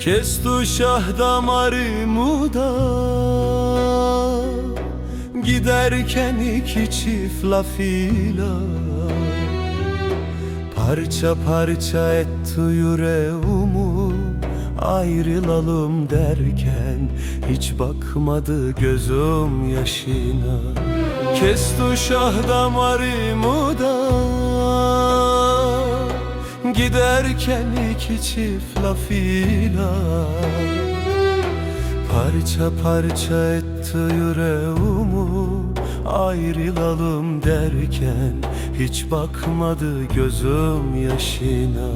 Kes tu şah damarımı da Giderken iki çift lafıyla Parça parça etti yüreğimi Ayrılalım derken Hiç bakmadı gözüm yaşına. Kes tu şah damarımı da Giderken iki çift lafıyla Parça parça etti yüreğimi Ayrılalım derken Hiç bakmadı gözüm yaşına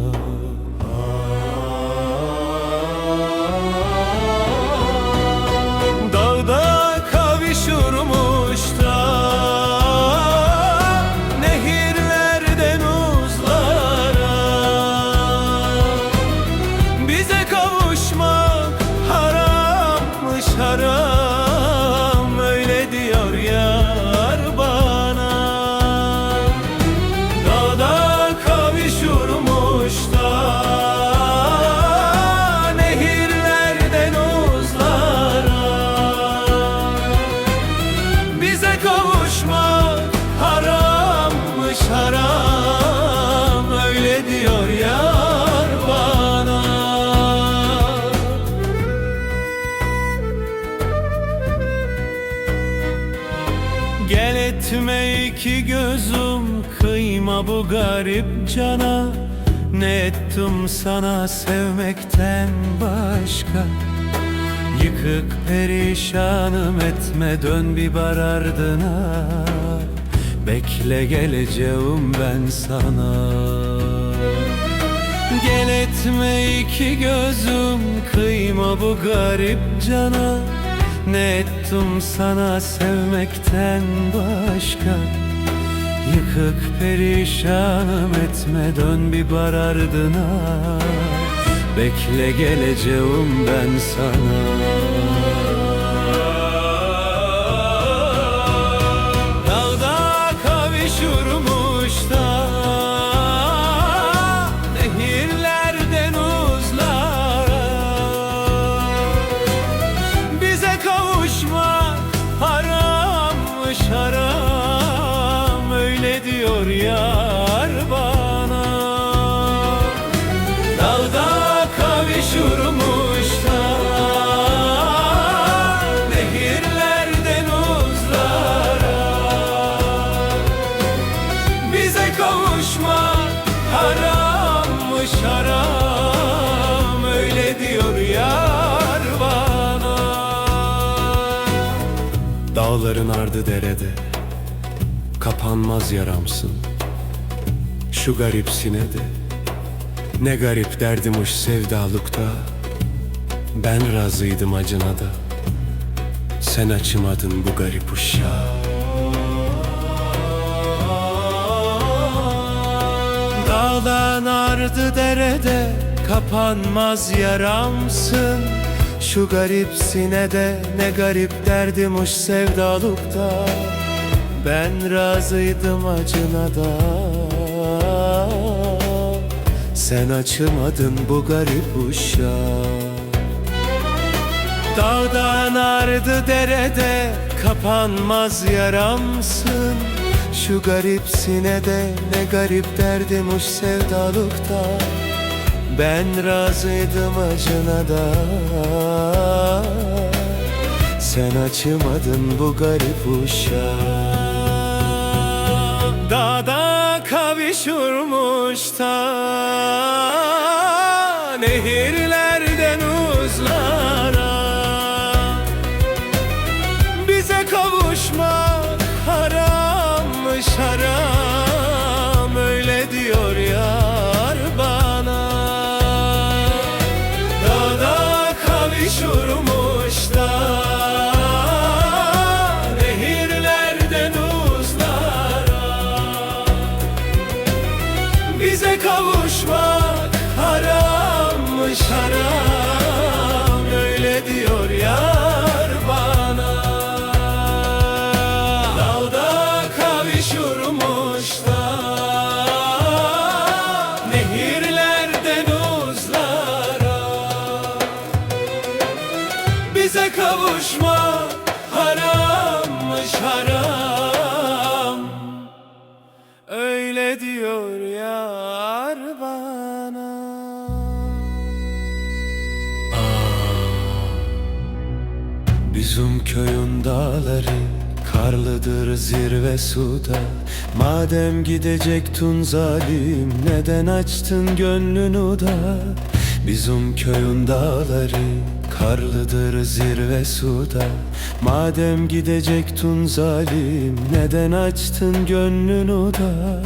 iki gözüm kıyma bu garip cana. Ne ettim sana sevmekten başka? Yıkık perişanım etme dön bir bar ardına. Bekle geleceğim ben sana. Gel etme iki gözüm kıyma bu garip cana Ne ettim sana sevmekten başka? Yıkık perişanım etme dön bir bar ardına. Bekle geleceğim ben sana Öyle diyor yar bana. Dağda kavuşurmuş da Nehirlerden uzlara. Bize kavuşmak harammış haram Öyle diyor yar bana. Dağların ardı derede Kapanmaz yaramsın. Şu garip sinede Ne garip derdimiş sevdalıkta. Ben razıydım acına da Sen açmadın bu garip uşağı. Dağdan ardı derede kapanmaz yaramsın. Şu garip sinede ne garip derdimiş sevdalukta Ben razıydım acına da. Sen açmadın bu garip uşağı Dağdan ardı derede kapanmaz yaramsın. Şu garip sinede ne garip derdimiş sevdalukta Ben razıydım acına da. Sen açmadın bu garip uşağı kavuşurmuş da Nehirlerden Bize köyün dağları Karlıdır zirve suda. Madem gidecektun zalim Neden açtın gönlünü da Bizim köyün dağları Karlıdır zirve suda. Madem gidecektun zalim Neden açtın gönlünü da